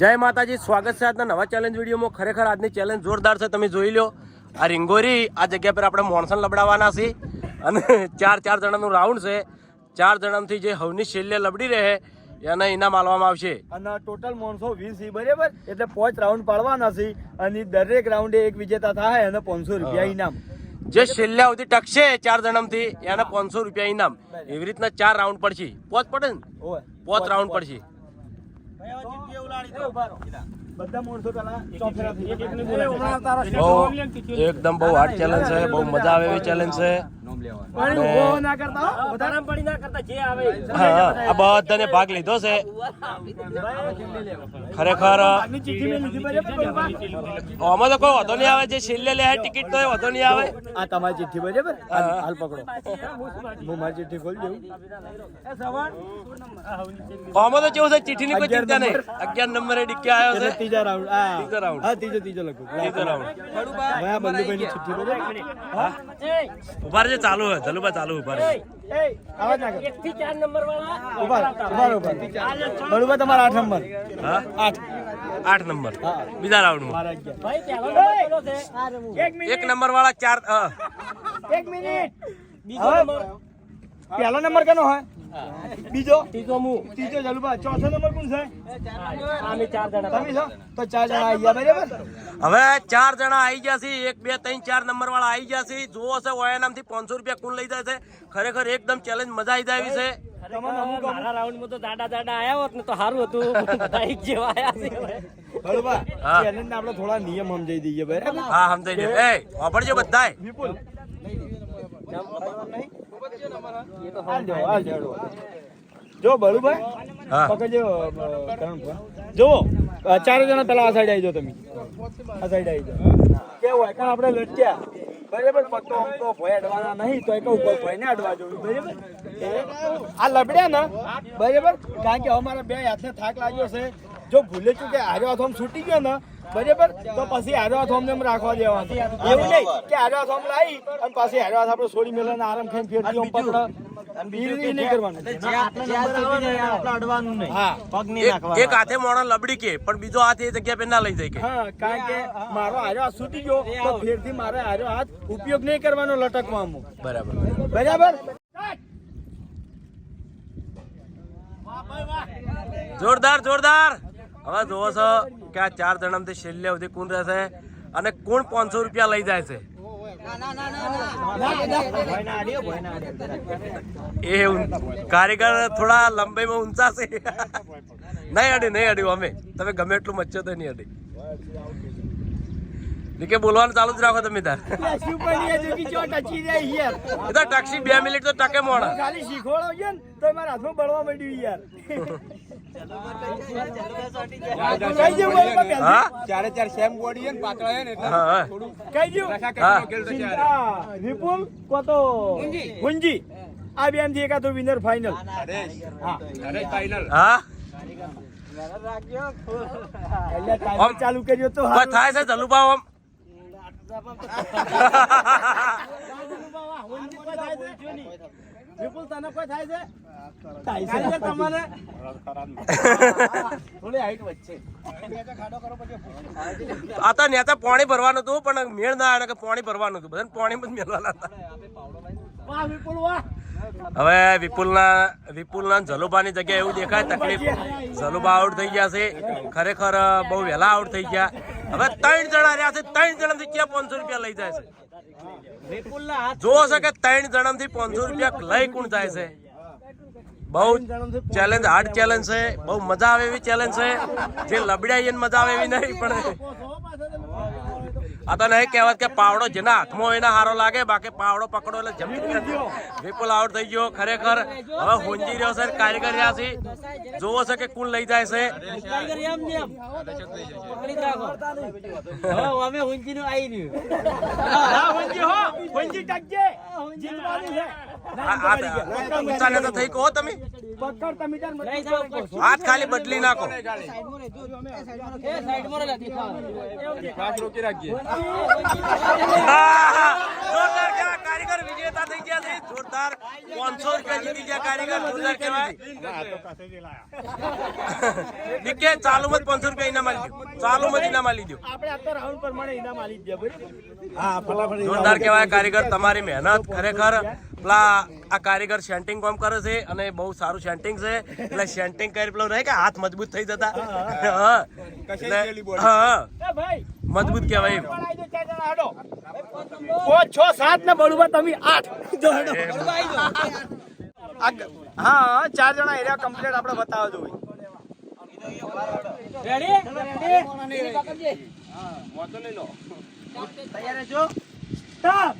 જય માતાજી સ્વાગત છે આજના નવા ચેલેન્જ વિડીયોમાં. ખરેખર આજની ચેલેન્જ જોરદાર છે તમે જોઈ લો. આ રિંગોરી આ જગ્યા પર આપણે મોણસન લબડાવવાના છે અને ચાર ચાર જણાનું રાઉન્ડ છે. ચાર જણાથી જે હવની શૈલ્ય લબડી રહે એને ઇનામ આલવામાં આવશે. અને ટોટલ મોણસો વીસ છે બરાબર? એટલે પાંચ રાઉન્ડ પાડવાના છે અને દરેક રાઉન્ડે એક વિજેતા થાય અને પાંચસો રૂપિયા ઇનામ. જે છેલ્લા સુધી ટકશે ચાર જણમથી એને પાંચસો રૂપિયા ઇનામ. એવી રીતના ચાર રાઉન્ડ પડશે. પોચ પડે ને. પોચ રાઉન્ડ પડશે. એકદમ બહુ હાર્ડ ચેલેન્જ છે બહુ મજા આવે એવી ચેલેન્જ છે. બધાને ભાગ લીધો છે. ખરેખર ચિઠ્ઠી? આમાં તો કોઈ વધો નહીં આવે જે છેલ્લે લે ટિકિટ તો વધો નહીં આવે. આ તમારી ચિઠ્ઠી બરાબર? હાલ પકડો. હું મારી ચિઠ્ઠી ખોલી દઉં. આમાં તો જેવું છે ચિઠ્ઠીની કોઈ ચિંતા નહીં. અગિયાર નંબરે ડિક્કી આવ્યો છે. ત્રીજા રાઉન્ડ હા. ત્રીજો રાઉન્ડ હા ત્રીજો ત્રીજો લખો. ત્રીજો રાઉન્ડ ભાઈ બંધુભાઈ ની ચિઠ્ઠી બરાબર? ઊભા રહેજે ચાલુ હે ધલુભા ચાલુ ઊભા રહે એ આવાજ ના કર. નંબર વાળા ઊભા ઊભા ઊભા. બળુભા તમારા આઠ નંબર. હા? આઠ નંબર. બીજા રાઉન્ડમાં. મારા એક નંબર વાળા ચાર એક મિનિટ. હવે પહેલો નંબર કેનો હોય? બીજો? ત્રીજો હું ત્રીજો જલુભા ચોથો નંબર કોણ છે? તમે છો? તો ચાર જણા આવી ગયા બરાબર? હવે ચાર જણા આવી ગયા છે. એક બે ત્રણ ચાર નંબર વાળા આવી ગયા છે. જોવો છે ઓયા નામથી પાંચસો રૂપિયા કુલ લઈ જાય છે. ખરેખર એકદમ ચેલેન્જ મજા આવી જાય છે. તમામ અમુક અમુક મારા રાઉન્ડમાં તો દાડા દાડા આયા હોત ને તો સારું હતું. બાઈક જેવા આયા છે બળુભા ચેલેન્જ આપણે થોડા નિયમ સમજાઈ દઈએ બરાબર હા સમજાઈ ગયું એ વાપરજો બધાય. વિપુલ. હાલ જાઓ, હાલ જાઓ. જો બળુભાઈ પકડજો જો ચાર જણા પેલા આ સાઈડ આવી જાઓ તમે. આ સાઈડ આવી જાઓ કેવું હોય? કારણ આપણે લટક્યા. બરાબર પગ તો આમ તો ભય અડવાના નહીં તો એક ઉપર ભય ને અડવા જોયું બરાબર? આ લબડ્યા ને? બરાબર? કારણ કે અમારા બે હાથને થાક લાગ્યો છે. જો ભૂલે ચૂકે હાર્યો હાથ આમ છૂટી ગયો ને બરાબર? તો પછી હાર્યો હાથ અમને રાખવા દેવાનું. એવું નહીં કે હાર્યો હાથ લાવી અને પાછી હાર્યો હાથ આપણે છોડી મેળવીને આરામ ખાઈને ફેરથી આમ પકડો. એક- એક હાથે મોણો લબડી કે પણ બીજો હાથ એ જગ્યા પર ના લઈ જાય કે. હા કારણ કે મારો હાર્યો હાથ છૂટી ગયો તો ફેરથી મારે હાર્યો હાથ ઉપયોગ નહીં કરવાનો લટકવામાં. બરાબર. બરાબર? જોરદાર જોરદાર. હવે જોવો છો કે આ ચાર જણામાંથી છેલ્લે સુધી કોણ રહેશે અને કોણ પાંચસો રૂપિયા લઈ જાય છે? એ કારીગર થોડા લંબાઈમાં ઊંચા છે. નહીં અડી, નહીં અડ્યું અમે. તમે ગમે એટલું મચ્યો તો નહીં અડી. નીકે બોલવાનું ચાલુ જ રાખો તમે તાર. એ તો ટાક્ષી બે મિનિટ તો ટકે મોડા. ખાલી શીખવાડો ને તો મારા હાથમાં બળવા માંડ્યું યાર. કઈ જેવું બોલમાં હા? ચારે ચાર સેમ બોડી છે ને પાતળા છે ને એટલે હા હા. કઈ જેવું હા ચિંતા વિપુલ કો તો હુંજી આ બેથી એકાદો વિનર ફાઇનલ હા ફાઇનલ હા? ચાલુ કર્યો તો થાય છે? જલુભાવ આમ વિપુલ તને કોઈ તો નેતા પાણી ભરવાનું હતું, પણ મેળ ના આવે કે પાણી ભરવાનું હતું. બધાને પાણી જ મેળવાના હતા. હવે વિપુલના વિપુલના જલુભાની જગ્યાએ એવું દેખાય, તકલીફ. જલુબા આઉટ થઈ ગયા છે. ખરેખર બહુ વહેલા આઉટ થઈ ગયા. હવે ત્રણ જણા રહ્યા છે, ત્રણ જણાથી ક્યાં પાંચસો રૂપિયા લઈ જાય છે? જોવો છે કે ત્રણ જણા થી પાંચસો રૂપિયા લઈ કોણ જાય છે? બહુ ચેલેન્જ હાર્ડ ચેલેન્જ છે, બહુ મજા આવે એવી ચેલેન્જ છે, જે લબડ્યા મજા આવે એવી નહીં, પણ આ તો નહીં કહેવત કે પાવડો જેના હાથમાં હોય એના હારો લાગે બાકી પાવડો પકડો એટલે જમીન કરી વિપુલ આઉટ થઈ ગયો ખરેખર. હવે હોંજી રહ્યો છે કારીગર રહ્યા છે. જોવો છે કે કુલ લઈ જાય છે. એમ ને આવી રહ્યું. ઊંચા નેતા થઈ કહો તમે. હાથ ખાલી બદલી નાખો. જોરદાર કારીગર વિજેતા થઈ ગયા છે. જોરદાર પાંચસો રૂપિયા જીતી ગયા કારીગર જોરદાર કહેવાય. નિકે ચાલુ મત પાંચસો રૂપિયા ઇનામ આલી દો. ચાલુ મત ઇનામ આલી દો. આપણે અત્યારે રાઉન્ડ પ્રમાણે ઇનામ આલી દે હા ફટાફટ જોરદાર કહેવાય કારીગર તમારી મહેનત ખરેખર. પેલા આ કારીગર શેન્ટિંગ કામ કરે છે અને બહુ સારું સેન્ટિંગ છે. એટલે સેન્ટિંગ કરી પેલો રહે કે હાથ મજબૂત થઈ જતા. હા મજબૂત કહેવાય પાંચ છ સાત ને બળુબા તમે આઠ. જો હાડો. આ ગ- હા ચાર જણા એરિયા કમ્પ્લીટ આપણે બતાવો રેડી રેડી તૈયાર રહેજો સ્ટાર્ટ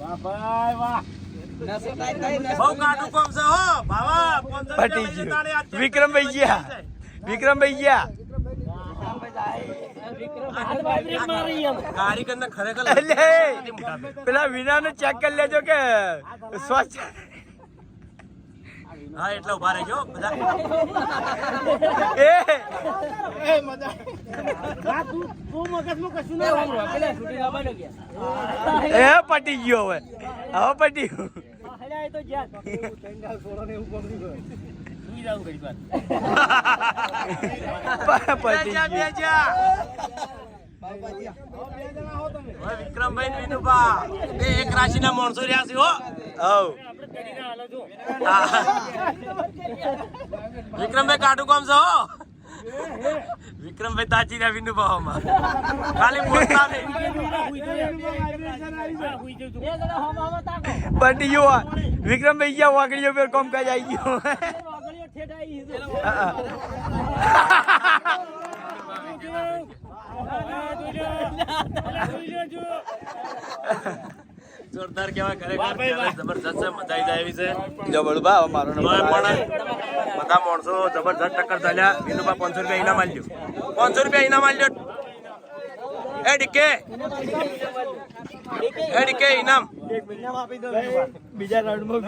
વાહ ભાઈ વાહ બહુ ભાઈ કામ છે હો. ભાવા 500 રૂપિયા પટી ગયું. વિક્રમભાઈ ગયા. વિક્રમભાઈ ગયા. પેલા વિના નું ચેક કરી લેજો કે સ્વચ્છ હા એટલે ઊભા રહેજો બધા. એ! પેલા ગયા એ પટી ગયો હવે. હવે પટી ગયો. હલ્યા તો જ્યાં. પટી બેજા, ગયું બેજા. હવે વિક્રમભાઈ ને વિનુભા. બે એક રાશિના માણસો રહ્યા છે હો. હવ. હા. વિક્રમભાઈ કાઢું કોમ છો? હો વિક્રમભાઈ તાચી રહ્યા વિનુભામાં ખાલી બોલતા નહીં બે જણા હમ હમ તાકો પટી ગયો આ. વિક્રમભાઈ ગયા વાકડીઓ પર કોમ કાજ આવી ગયો. વાગણીઓ ઠેઠ આવી છે જોરદાર કેવા ખરેખર જબરજસ્ત છે મજા આવી જાય એવી છે. જો બા હવે મારો તોય પણ બધા માણસો જબરજસ્ત ટક્કર ચાલ્યા. વિનુભા પાંચસો રૂપિયા ઇનામ આલ્યો પાંચસો રૂપિયા ઇનામ આલ્યો એ ડીકે. એ ડીકે ઇનામ. બીજા રાઉન્ડમાં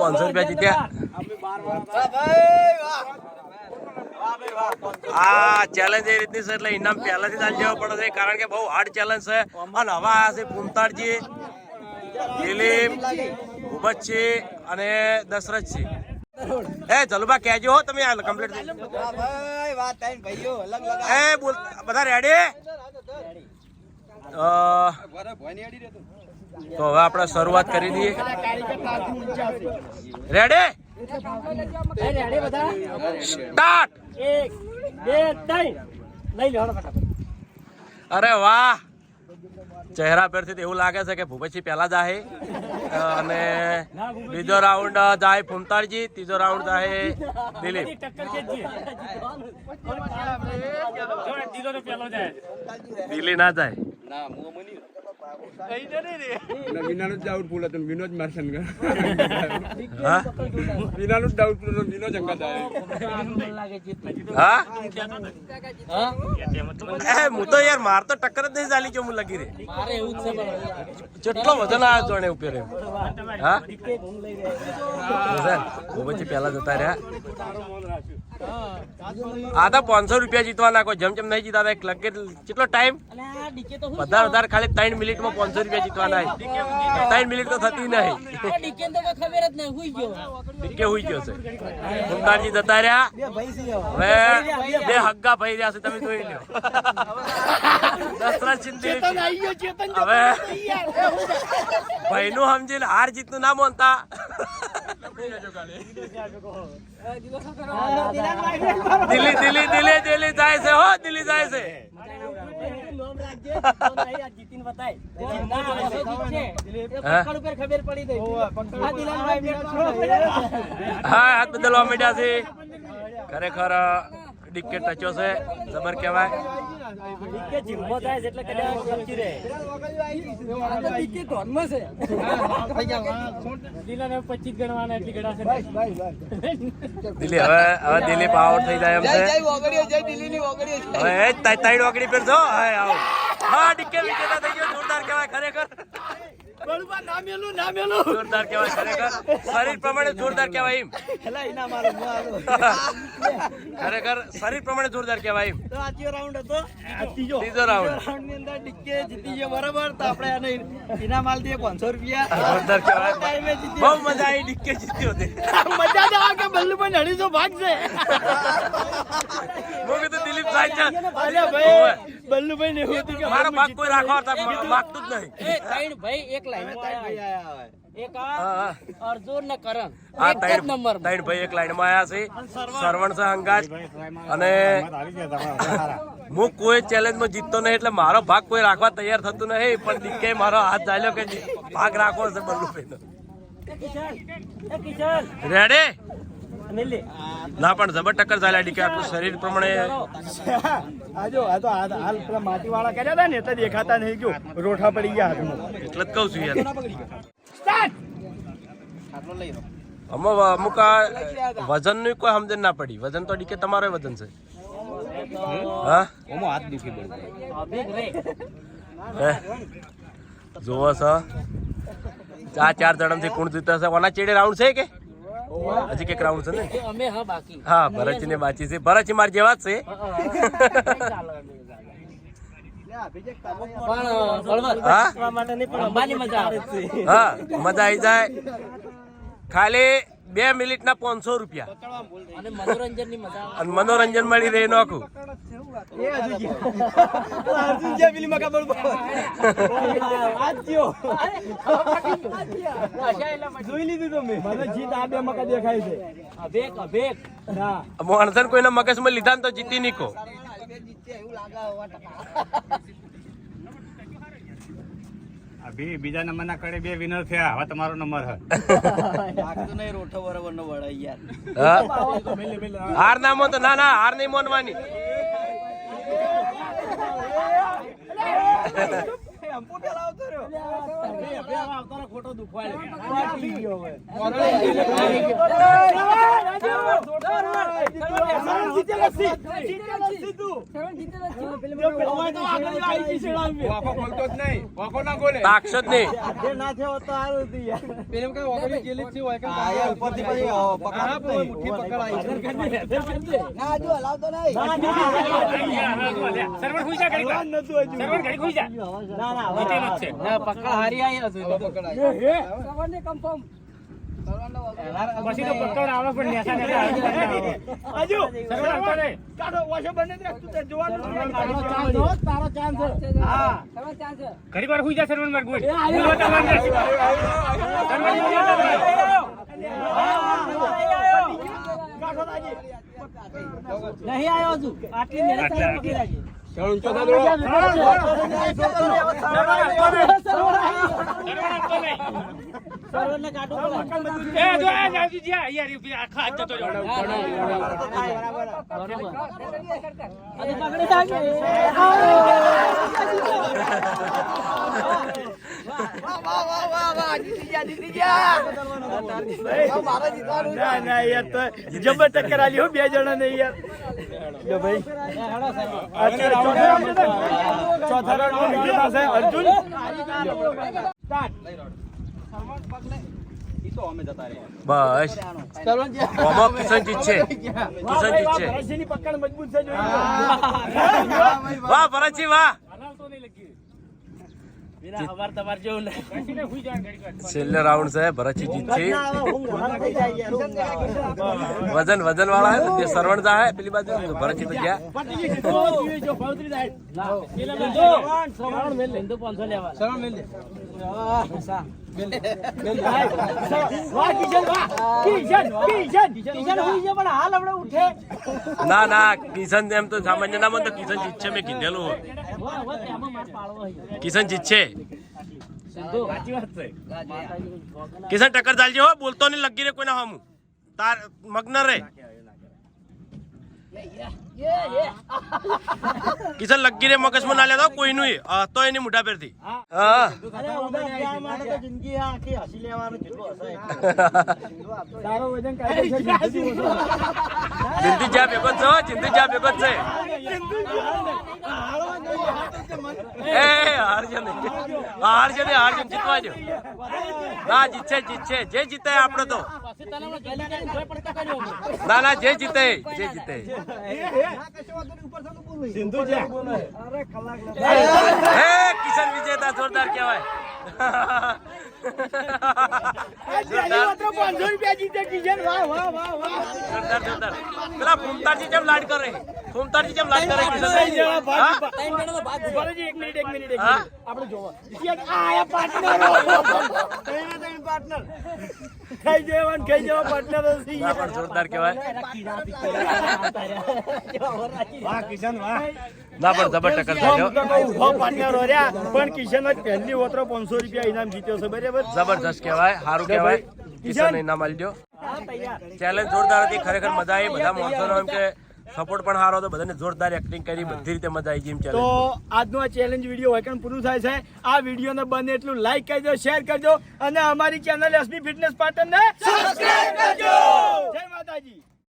પાંચસો રૂપિયા જીત્યા. આ ચેલેન્જ એ રીતની છે એટલે ઇનામ પહેલાથી જ આલી જવા પડે છે કારણ કે બહુ હાર્ડ ચેલેન્જ છે. અને હવે આ છે પુમતાડજી દિલીપ ભૂપતજી અને દશરથજી. એ જલુબા કહેજો હો તમે આ કમ્પ્લીટ એ બોલ બધા રેડી તો હવે આપણે શરૂઆત કરી દઈએ. રેડી રેડી બધા? સ્ટાર્ટ એક બે ત્રણ. લઈ લો ફટાફટ. અરે વાહ! ચહેરા પરથી તો એવું લાગે છે કે ભૂપતજી પહેલા જાય અને બીજો રાઉન્ડ જાય ફૂમતાળજી ત્રીજો રાઉન્ડ જાય દિલીપ. દિલ્હી ના જાય. વિનાનું doubtful હતું વિનોદ મારસન હા? વિનાનું doubtful હતું વિનોદ જીત હા? હા? એ હું તો યાર માર તો ટક્કર જ નહીં ચાલી જો હું લગી રે મારે એવું જ છે જેટલો વજન આવ્યો જોણે ઉપર એમ હા? ભૂપતજી પહેલા જતા રહ્યા. આ તો પાંચસો રૂપિયા જીતવાના કોઈ જેમ જેમ નહીં જીતા એક લગે કેટલો ટાઈમ વધારે વધારે ખાલી ત્રણ મિનિટમાં પાંચસો રૂપિયા જીતવાના. ત્રણ મિનિટ તો થતી નહીં. ડીકે તો કોઈ ખબર જ નહીં હુઈ ગયો. ડીકે હુઈ ગયો છે. મુમતાજી જતા રહ્યા. હવે બે હગ્ગા ભાઈ રહ્યા છે તમે જોઈ લો દશરથ ચિંતી હવે ભાઈ નું સમજીને હાર જીતનું ના માનતા. હો હાથ બદલવા માંડ્યા છે. ખરેખર ડીકે ટચો છે. જબર કહેવાય. કે જીમો થાય છે એટલે કદાચ સમજી રહે. દિલાને 25 ગણવાના એટલી ગણાશે દિલ્હી હવે હવે દિલીપ પાવર થઈ જાય એમ છે. હવે એ તાઈ- તાઈ ડોકડી પર જો. હાય આવો. હા ડીકે વિકેટા થઈ ગયો. જોરદાર કહેવાય ખરેખર. જોરદાર કહેવાય ખરેખર. શરીર પ્રમાણે જોરદાર કહેવાય એમ. ખરેખર શરીર પ્રમાણે જોરદાર કહેવાય એમ. તો આ રાઉન્ડ હતો. ત્રીજો. ત્રીજો રાઉન્ડ રાઉન્ડની અંદર ડિક્કે જીતી ગયો બરાબર. તો આપણે આને ઇનામ આલ દઈએ 500 રૂપિયા. જોરદાર કહેવાય. બહુ મજા આવી ડીકે જીત્યો તે. મજા જ આવે કે બલ્લુભાઈ અઢીસો ભાગ છે હું કીધું દિલીપ સાહેબ છે ભાઈ બલ્લુભાઈ ને એવું કે મારો ભાગ કોઈ રાખવા હતા માગતું જ નહીં. એ ત્રણ ભાઈ એક લાઈન એક આ હા હા. અર્જુન ને કરણ. આ ત્રણ નંબર ત્રણ ભાઈ એક લાઈનમાં આયા છે. સરવણ. છે અંગાજ. અને હું કોઈ ચેલેન્જમાં જીતતો નહીં એટલે મારો ભાગ કોઈ રાખવા તૈયાર થતું નહીં પણ દીકે મારો હાથ ચાલ્યો કે ભાગ રાખવો છે બલ્લુભાઈનો. રેડી ના પણ જબર ટક્કર ચાલ્યા ડીકે આપણું શરીર પ્રમાણે. આજો આ તો હાલ પેલા માટી વાળા કર્યા હતા ને એટલે દેખાતા નહીં ગયો. રોઠા પડી ગયા હાથમાં. એટલે જ કહું છું યાર. અમુક અમુક આ વજનનું કોઈ સમજણ ના પડી. વજન તો ડીકે તમારો વજન છે. હા? અભિક રે હે? જોવો છો. ચાર ચાર જણામાંથી કોણ જીતા છે. ઓના ચેડે રાઉન્ડ છે કે? હજી કંઈક રાઉન્ડ છે ને? અમે હા બાકી. હા ભરતજી ને બાચી છે. ભરતજી માર જેવા જ છે. પણ બળવંત હા. માટે નહીં પણ અંબાની મજા આવે. હા મજા આવી જાય. ખાલી બે મિનિટ ના પાંચસો રૂપિયા. અને મનોરંજનની મજા આવે. અને મનોરંજન મળી રહે નોખું અર્જુન જે પેલી મકા બળુભાઈ જોઈ લીધું તમે? મને જીત આ બે મકા દેખાય છે. અભેક અભેક ના. માણસન કોઈના મગજમાં લીધા ને તો જીતી નીકો. અભી બીજા નંબરના કડે બે વિનર થયા હવે તમારો નંબર હે લાગતું નહીં રોઠો બરોબર નો વળાય યાર હાર ના મોન તો ના ના હાર નહીં મોનવાની ખોટો વાંકો ખોલતો જ નહીં વાંકો ના ખોલે તાકશ ના વાંકોની જેલી જ છે, યાર ઉપરથી પછી છે. પકડ હારી તો પકડ આવે પણ નેસા નેસા રે કાઢો વાશો બંને તે જોવાનું નથી. હા ઘડી વાર ખુઈ જા સર્વર માર ગુડ. નહીં આવ્યો હજુ. આટલી મહેનત આટલા. પકડી રાખી ચાલો, ઊંચો થા દોડો. જી, જતો ના ના યાર તો જબર ટક્કર આલી હો બે જણા ને યાર જો ભાઈ ચોથા માં વિજેતા છે. અર્જુન બસ ઓમાં કિશન છે પકડ મજબૂત છે વાહ ભરતજી વાહ. જેવું નહીં વાર. છેલ્લે રાઉન્ડ છે ભરતજી જીતશે વજન વજન વાળા હે તે સરવણ જા હે પેલી બાજુ ભરતજી તો ગયા. ના ના, કિશન એમ તો સામાન્ય નામ તો કિશન જીતશે મેં કીધેલું. કિશન જીતશે કિશન, ટક્કર ચાલજે હો, બોલતો નહીં, લગી રે કોઈના હમ. તાર, મગ્ન રે. કિશન લગીરે મગજમાં ના લેતો કોઈનું એ. તો એની મોઢા પરથી જિંદગી જ્યાં ભેગો છો જિંદગી જ્યાં ભેગો છે એ હારજે નહીં હારજે નહીં હારજે જીતવા દો ના, જીતશે જીતશે. જે જીતે આપણે તો. ના ના, જે જીતે જે જીતે કિશન વિજેતા જોરદાર કહેવાય. પાંચસો રૂપિયા જીતે કિશન વાહ વાહ વાહ વાહ. જોરદાર જોરદાર. પેલા ફૂમતાજી જેમ લાડ કરે. ફૂમતાજી જેમ લાડ કરે. કિશન એક મિનિટ એક મિનિટ હા? આપણે જોવા. આ આયા partner. ત્રણે ત્રણ partner. ખાઈ જવાન ખાઈ જવા partner હશે પણ જોરદાર કહેવાય. વાહ કિશન વાહ. ના પણ જબર ટક્કર થાય તો કહું, ઊભા partner હો રહ્યા પણ કિશન જ પહેલી વોતરો પાંચસો રૂપિયા ઇનામ જીત્યો છે બરાબર? જબરજસ્ત કહેવાય સારું કહેવાય. કિશન? ઇનામ આલી દો ચેલેન્જ જોરદાર હતી ખરેખર મજા આવી બધા માણસોનો એમ કે સપોર્ટ પણ સારો હતો બધાને જોરદાર એક્ટિંગ કરી બધી રીતે મજા આવી ગઈ તો આજનો આ ચેલેન્જ વીડિયો હોય પૂરું થાય છે? આ વિડીયોને બને એટલું લાઈક કરજો શેર કરજો અને અમારી ચેનલ એસબી ફિટનેસ પાટણ ને સબસ્ક્રાઇબ કરજો!